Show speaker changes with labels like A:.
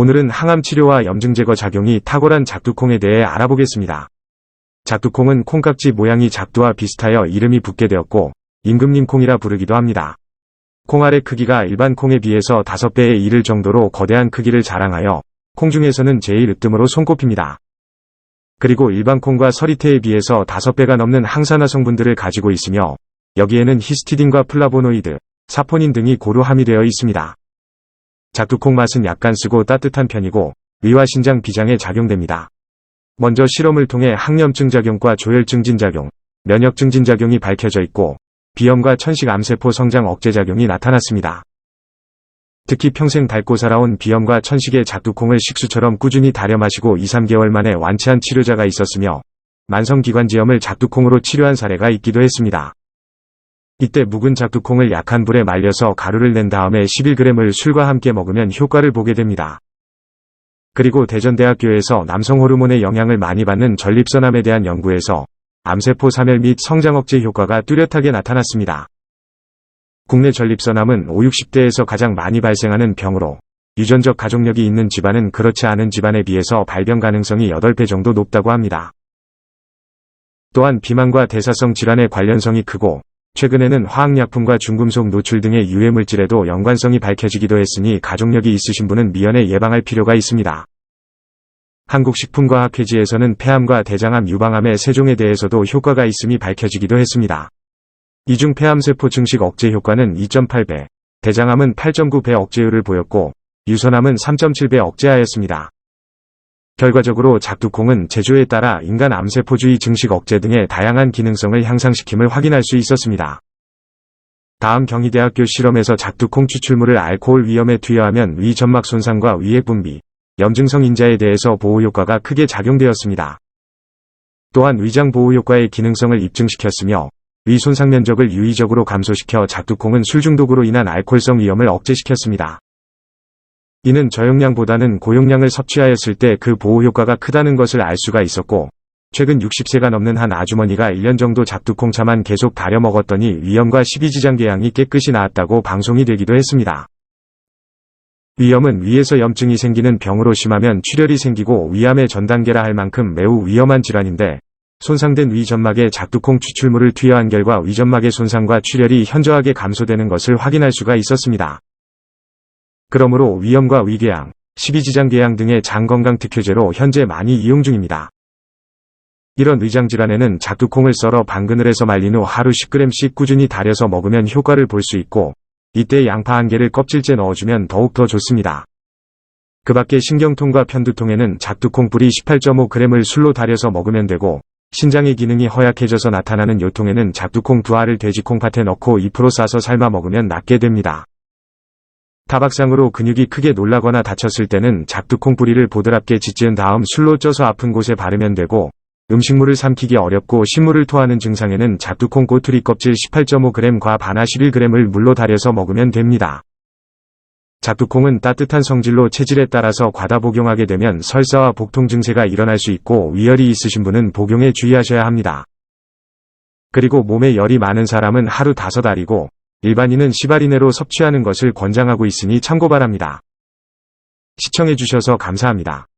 A: 오늘은 항암 치료와 염증 제거 작용이 탁월한 작두콩에 대해 알아보겠습니다. 작두콩은 콩깍지 모양이 작두와 비슷하여 이름이 붙게 되었고 임금님 콩이라 부르기도 합니다. 콩알의 크기가 일반 콩에 비해서 5배에 이를 정도로 거대한 크기를 자랑하여 콩 중에서는 제일 으뜸으로 손꼽힙니다. 그리고 일반 콩과 서리태에 비해서 5배가 넘는 항산화 성분들을 가지고 있으며 여기에는 히스티딘과 플라보노이드, 사포닌 등이 고루 함유되어 있습니다. 작두콩 맛은 약간 쓰고 따뜻한 편이고 위와 신장 비장에 작용됩니다. 먼저 실험을 통해 항염증 작용과 조혈 증 진 작용, 면역 증 진 작용이 밝혀져 있고 비염과 천식 암세포 성장 억제 작용이 나타났습니다. 특히 평생 닳고 살아온 비염과 천식의 작두콩을 식수처럼 꾸준히 달여 마시고 2, 3개월 만에 완치한 치료자가 있었으며 만성기관지염을 작두콩으로 치료한 사례가 있기도 했습니다. 이때 묵은 작두콩을 약한 불에 말려서 가루를 낸 다음에 11g을 술과 함께 먹으면 효과를 보게 됩니다. 그리고 대전대학교에서 남성 호르몬의 영향을 많이 받는 전립선암에 대한 연구에서 암세포 사멸 및 성장 억제 효과가 뚜렷하게 나타났습니다. 국내 전립선암은 5, 60대에서 가장 많이 발생하는 병으로 유전적 가족력이 있는 집안은 그렇지 않은 집안에 비해서 발병 가능성이 8배 정도 높다고 합니다. 또한 비만과 대사성 질환의 관련성이 크고 최근에는 화학약품과 중금속 노출 등의 유해물질에도 연관성이 밝혀지기도 했으니 가족력이 있으신 분은 미연에 예방할 필요가 있습니다. 한국식품과학회지에서는 폐암과 대장암 유방암의 세종에 대해서도 효과가 있음이 밝혀지기도 했습니다. 이중 폐암세포 증식 억제 효과는 2.8배, 대장암은 8.9배 억제율을 보였고 유선암은 3.7배 억제하였습니다. 결과적으로 작두콩은 제조에 따라 인간 암세포주의 증식 억제 등의 다양한 기능성을 향상시킴을 확인할 수 있었습니다. 다음 경희대학교 실험에서 작두콩 추출물을 알코올 위험에 투여하면 위 점막 손상과 위액 분비, 염증성 인자에 대해서 보호 효과가 크게 작용되었습니다. 또한 위장 보호 효과의 기능성을 입증시켰으며 위 손상 면적을 유의적으로 감소시켜 작두콩은 술 중독으로 인한 알코올성 위험을 억제시켰습니다. 이는 저용량보다는 고용량을 섭취하였을 때 그 보호효과가 크다는 것을 알 수가 있었고 최근 60세가 넘는 한 아주머니가 1년 정도 작두콩차만 계속 다려 먹었더니 위염과 십이지장계양이 깨끗이 나았다고 방송이 되기도 했습니다. 위염은 위에서 염증이 생기는 병으로 심하면 출혈이 생기고 위암의 전 단계라 할 만큼 매우 위험한 질환인데 손상된 위점막에 작두콩 추출물을 투여한 결과 위점막의 손상과 출혈이 현저하게 감소되는 것을 확인할 수가 있었습니다. 그러므로 위염과 위궤양, 십이지장궤양 등의 장건강 특효제로 현재 많이 이용 중입니다. 이런 위장질환에는 작두콩을 썰어 방근을 해서 말린 후 하루 10g씩 꾸준히 달여서 먹으면 효과를 볼 수 있고 이때 양파 한 개를 껍질째 넣어주면 더욱 더 좋습니다. 그 밖에 신경통과 편두통에는 작두콩 뿌리 18.5g을 술로 달여서 먹으면 되고 신장의 기능이 허약해져서 나타나는 요통에는 작두콩 두 알을 돼지콩 팥에 넣고 2% 싸서 삶아 먹으면 낫게 됩니다. 타박상으로 근육이 크게 놀라거나 다쳤을 때는 작두콩 뿌리를 보드랍게 짓지은 다음 술로 쪄서 아픈 곳에 바르면 되고 음식물을 삼키기 어렵고 신물을 토하는 증상에는 작두콩 꼬투리 껍질 18.5g과 바나 11g을 물로 달여서 먹으면 됩니다. 작두콩은 따뜻한 성질로 체질에 따라서 과다 복용하게 되면 설사와 복통 증세가 일어날 수 있고 위열이 있으신 분은 복용에 주의하셔야 합니다. 그리고 몸에 열이 많은 사람은 하루 5알이고 일반인은 이내로 섭취하는 것을 권장하고 있으니 참고 바랍니다. 시청해주셔서 감사합니다.